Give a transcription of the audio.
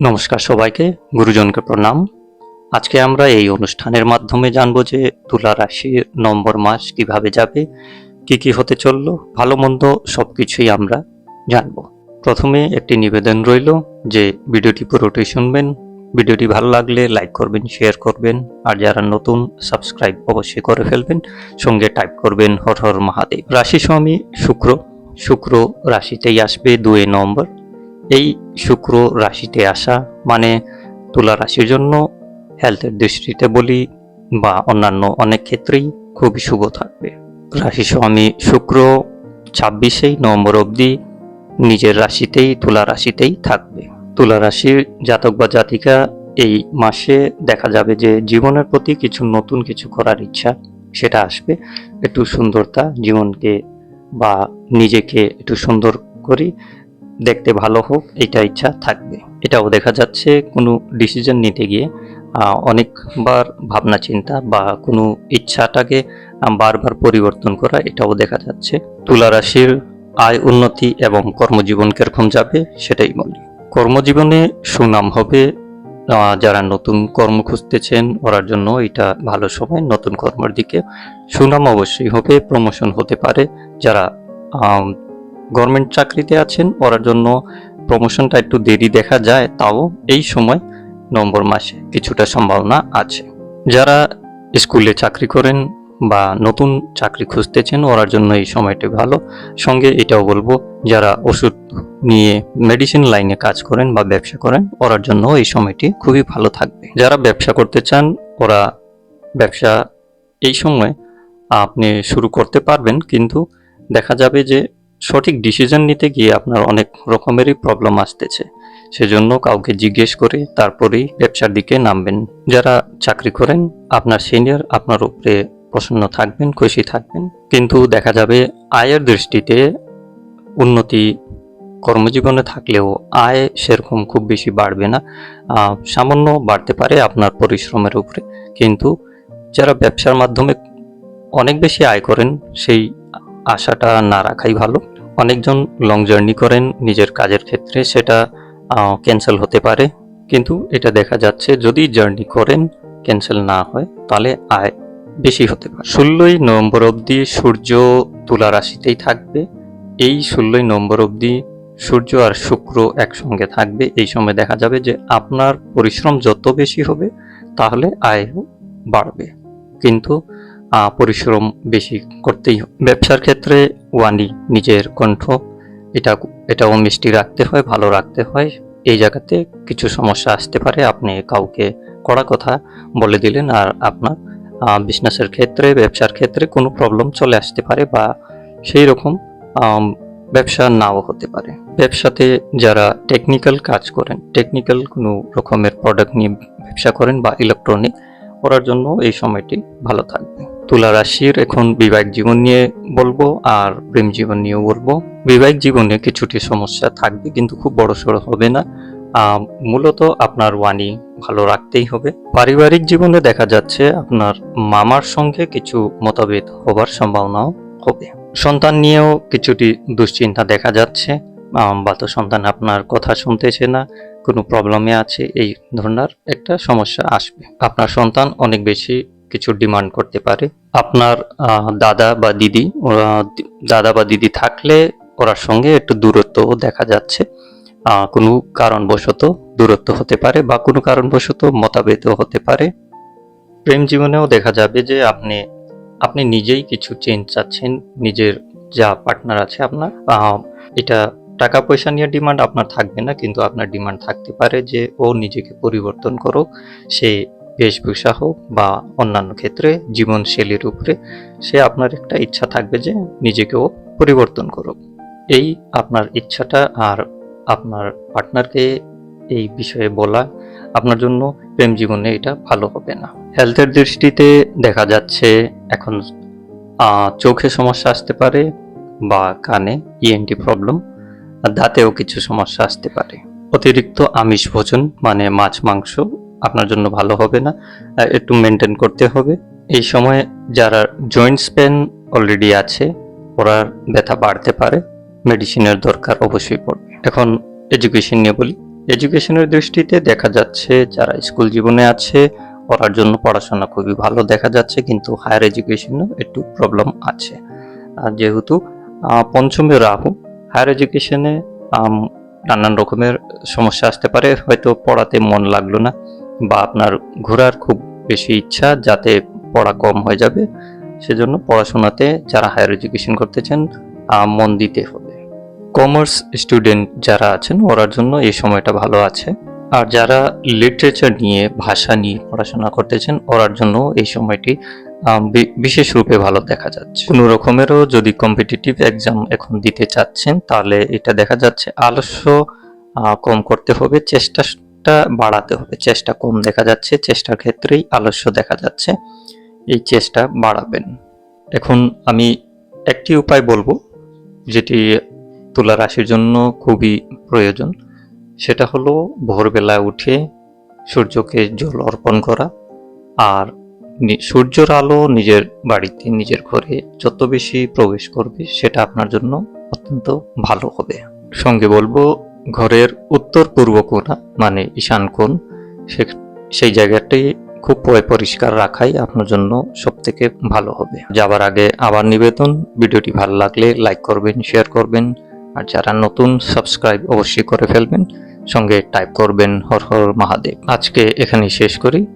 নমস্কার সবাইকে, গুরুজনকে প্রণাম। আজকে আমরা এই অনুষ্ঠানের মাধ্যমে জানব যে তুলা রাশির নম্বর মাস কীভাবে যাবে, কি কি হতে চলল, ভালো মন্দ সব কিছুই আমরা জানব। প্রথমে একটি নিবেদন রইল যে ভিডিওটি পুরোটাই শুনবেন, ভিডিওটি ভালো লাগলে লাইক করবেন, শেয়ার করবেন, আর যারা নতুন, সাবস্ক্রাইব অবশ্যই করে ফেলবেন, সঙ্গে টাইপ করবেন হর হর মহাদেব। রাশি স্বামী শুক্র শুক্র রাশিতেই আসবে দুই নভেম্বর। এই শুক্র রাশিতে আসা মানে তুলা রাশির জন্য হেলথের দৃষ্টিতে বলি বা অন্যান্য অনেক ক্ষেত্রেই খুবই শুভ থাকবে। রাশি স্বামী শুক্র ছাব্বিশেই নভেম্বর অবধি নিজের রাশিতেই, তুলা রাশিতেই থাকবে। তুলা রাশির জাতক বা জাতিকা এই মাসে দেখা যাবে যে জীবনের প্রতি কিছু নতুন কিছু করার ইচ্ছা, সেটা আসবে। একটু সুন্দরতা জীবনকে বা নিজেকে একটু সুন্দর করি দেখতে ভালো হোক, এটা ইচ্ছা থাকবে। এটাও দেখা যাচ্ছে কোনো ডিসিশন নিতে গিয়ে অনেকবার ভাবনা চিন্তা বা কোনো ইচ্ছাটাকে বারবার পরিবর্তন করা, এটাও দেখা যাচ্ছে। তুলা রাশির আয় উন্নতি এবং কর্মজীবন কীরকম যাবে, সেটাই বলি। কর্মজীবনে সুনাম হবে যারা নতুন কর্ম খুঁজতেছেন, ওরার জন্য এটা ভালো সময়, নতুন কর্মের দিকে। সুনাম অবশ্যই হবে প্রমোশন হতে পারে। যারা গভর্নমেন্ট চাকরিতে আছেন ওরার জন্য প্রমোশনটা একটু দেরি দেখা যায়, তাও এই সময় নভেম্বর মাসে কিছুটা সম্ভাবনা আছে। যারা স্কুলে চাকরি করেন বা নতুন চাকরি খুঁজতেছেন, ওরার জন্য এই সময়টি ভালো। সঙ্গে এটাও বলব, যারা ওষুধ নিয়ে মেডিসিন লাইনে কাজ করেন বা ব্যবসা করেন, ওরার জন্য এই সময়টি খুবই ভালো থাকবে। যারা ব্যবসা করতে চান, ওরা ব্যবসা এই সময় আপনি শুরু করতে পারবেন, কিন্তু দেখা যাবে যে সঠিক ডিসিশন নিতে গিয়ে আপনার অনেক রকমেরই প্রবলেম আসতেছে। সেজন্য কাউকে জিজ্ঞেস করে তারপরেই ব্যবসার দিকে নামবেন। যারা চাকরি করেন, আপনার সিনিয়র আপনার উপরে প্রসন্ন থাকবেন, খুশি থাকবেন। কিন্তু দেখা যাবে আয়ের দৃষ্টিতে উন্নতি কর্মজীবনে থাকলেও আয় সেরকম খুব বেশি বাড়বে না। সামান্য বাড়তে পারে আপনার পরিশ্রমের উপরে। কিন্তু যারা ব্যবসার মাধ্যমে অনেক বেশি আয় করেন, সেই আশাটা না রাখাই ভালো। অনেকজন লং জার্নি করেন, নিজের কাজের ক্ষেত্রে সেটা ক্যান্সেল হতে পারে। কিন্তু এটা দেখা যাচ্ছে যদি জার্নি করেন ক্যান্সেল না হয়, তাহলে আয় বেশি হতে পারে। ষোলোই নভেম্বর অবধি সূর্য তুলা রাশিতেই থাকবে। এই ষোলোই নভেম্বর অবধি সূর্য আর শুক্র একসঙ্গে থাকবে। এই সময় দেখা যাবে যে আপনার পরিশ্রম যত বেশি হবে, তাহলে আয়ও বাড়বে। কিন্তু পরিশ্রম বেশি করতেই ব্যবসার ক্ষেত্রে ওয়ানি নিজের কণ্ঠ, এটা এটাও মিষ্টি রাখতে হয়, ভালো রাখতে হয়। এই জায়গাতে কিছু সমস্যা আসতে পারে, আপনি কাউকে কড়া কথা বলে দিলেন আর আপনার বিজনেসের ক্ষেত্রে, ব্যবসার ক্ষেত্রে কোনো প্রবলেম চলে আসতে পারে বা সেই রকম ব্যবসা নাও হতে পারে। ব্যবসাতে যারা টেকনিক্যাল কাজ করেন টেকনিক্যাল কোনো রকমের প্রোডাক্ট নিয়ে ব্যবসা করেন বা ইলেকট্রনিক করার জন্য এই সময়টি ভালো থাকবে। তুলা রাশির এখন বিবাহিক জীবন নিয়ে বলব আর প্রেম জীবন নিয়েও বলব। বিবাহিক জীবনে কিছুটি সমস্যা থাকবে, কিন্তু খুব বড় সড়ো হবে না। মূলত আপনার ওয়ানি ভালো রাখতেই হবে। পারিবারিক জীবনে দেখা যাচ্ছে আপনার মামার সঙ্গে কিছু মতভেদ হবার সম্ভাবনাও হবে। সন্তান নিয়েও কিছুটি দুশ্চিন্তা দেখা যাচ্ছে। বা তো সন্তান আপনার কথা শুনতেছে না, কোনো প্রবলেমে আছে, এই ধরনের একটা সমস্যা আসবে। আপনার সন্তান অনেক বেশি কিছু ডিমান্ড করতে পারে। আপনার দাদা বা দিদি দাদা বা দিদি থাকলে ওরার সঙ্গে একটু দূরত্ব দেখা যাচ্ছে। কোনো কারণবশত দূরত্ব হতে পারে বা কোনো কারণবশত মতাবেদও হতে পারে। প্রেম জীবনেও দেখা যাবে যে আপনি আপনি নিজেই কিছু চেঞ্জ চাচ্ছেন, নিজের যা পার্টনার আছে আপনার এটা টাকা পয়সা নিয়ে ডিমান্ড আপনার থাকবে না, কিন্তু আপনার ডিমান্ড থাকতে পারে যে ও নিজেকে পরিবর্তন করুক, সে বেশভূষা হোক বা অন্যান্য ক্ষেত্রে জীবনশৈলীর উপরে সে আপনার একটা ইচ্ছা থাকবে যে নিজেকেও পরিবর্তন করুক। এই আপনার ইচ্ছাটা আর আপনার পার্টনারকে এই বিষয়ে বলা আপনার জন্য প্রেম জীবনে এটা ভালো হবে না। হেলথের দৃষ্টিতে দেখা যাচ্ছে এখন চোখে সমস্যা আসতে পারে বা কানে ইএনটি প্রবলেম আর দাঁতেও কিছু সমস্যা আসতে পারে। অতিরিক্ত আমিষ ভোজন মানে মাছ, মাংস আপনার জন্য ভালো হবে না একটু মেনটেন করতে হবে। এই সময় যারা জয়েন্টস পেন অলরেডি আছে, ওরা ব্যথা বাড়তে পারে মেডিসিনের দরকার অবশ্যই পড়বে। এখন এডুকেশন নিয়ে বলি। এডুকেশনের দৃষ্টিতে দেখা যাচ্ছে, যারা স্কুল জীবনে আছে, ওরার জন্য পড়াশোনা খুবই ভালো দেখা যাচ্ছে, কিন্তু হায়ার এডুকেশনেও একটু প্রবলেম আছে। আর যেহেতু পঞ্চমে রাহু হায়ার এডুকেশনে নানান রকমের সমস্যা আসতে পারে, হয়তো পড়াতে মন লাগল না। বা আপনার ঘোরার খুব বেশি ইচ্ছা যাতে পড়া কম হয়ে যাবে, সেজন্য পড়াশোনাতে যারা হায়ার এডুকেশন করতে চান মন দিতে হবে। কমার্স স্টুডেন্ট যারা আছেন, ওরার জন্য এই সময়টা ভালো আছে। আর যারা লিটারেচার নিয়ে, ভাষা নিয়ে পড়াশোনা করতেছেন ওরার জন্য এই সময়টি বিশেষ রূপে ভালো দেখা যাচ্ছে। কোনো রকমেরও যদি কম্পিটিটিভ এক্সাম এখন দিতে চাচ্ছেন, তাহলে এটা দেখা যাচ্ছে। আলস্য কম করতে হবে চেষ্টাটা বাড়াতে হবে। চেষ্টা কম দেখা যাচ্ছে, চেষ্টার ক্ষেত্রেই আলস্য দেখা যাচ্ছে। এই চেষ্টা বাড়াবেন। এখন আমি একটি উপায় বলব, যেটি তুলা রাশির জন্য খুবই প্রয়োজন। সেটা হলো, ভোরবেলা উঠে সূর্যকে জল অর্পণ করা আর সূর্যের আলো নিজের বাড়িতে, নিজের ঘরে যত বেশি প্রবেশ করবে, সেটা আপনার জন্য অত্যন্ত ভালো হবে। সঙ্গে বলব ঘরের উত্তর পূর্ব কোণা মানে ঈশান কোণ সেই জায়গাটি খুব পরিষ্কার রাখাই আপনার জন্য সব থেকে ভালো হবে। যাবার আগে আবার নিবেদন, ভিডিওটি ভালো লাগলে লাইক করবেন, শেয়ার করবেন, আর যারা নতুন, সাবস্ক্রাইব অবশ্যই করে ফেলবেন, সঙ্গে টাইপ করবেন হর হর মহাদেব। আজকে এখানেই শেষ করি।